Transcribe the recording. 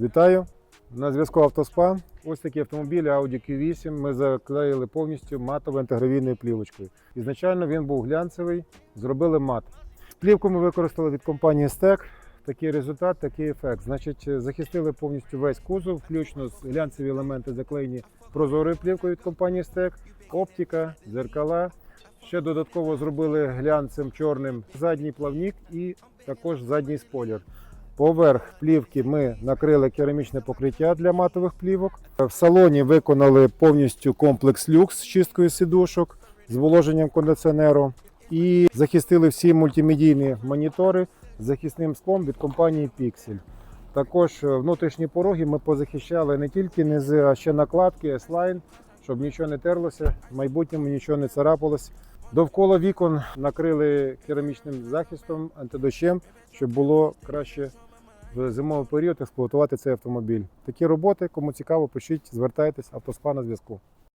Вітаю! На зв'язку Автоспа. Ось такий автомобіль Audi Q8 ми заклеїли повністю матовою інтегравійною плівочкою. Ізначально він був глянцевий, зробили мат. Плівку ми використали від компанії Stec. Такий результат, такий ефект. Значить, захистили повністю весь кузов, включно з глянцеві елементи заклеєні прозорою плівкою від компанії Stec, оптика, дзеркала. Ще додатково зробили глянцем чорним задній плавник і також задній спойлер. Поверх плівки ми накрили керамічне покриття для матових плівок. В салоні виконали повністю комплекс люкс з чисткою сідушок, з зволоженням кондиціонеру і захистили всі мультимедійні монітори з захисним склом від компанії Pixel. Також е, внутрішні пороги ми позахищали не тільки низи, а ще накладки, S-Line, щоб нічого не терлося, в майбутньому нічого не царапалось. Довкола вікон накрили керамічним захистом, антидощем, щоб було краще в зимовий період експлуатувати цей автомобіль. Такі роботи, кому цікаво, пишіть, звертайтесь, автоспа на зв'язку.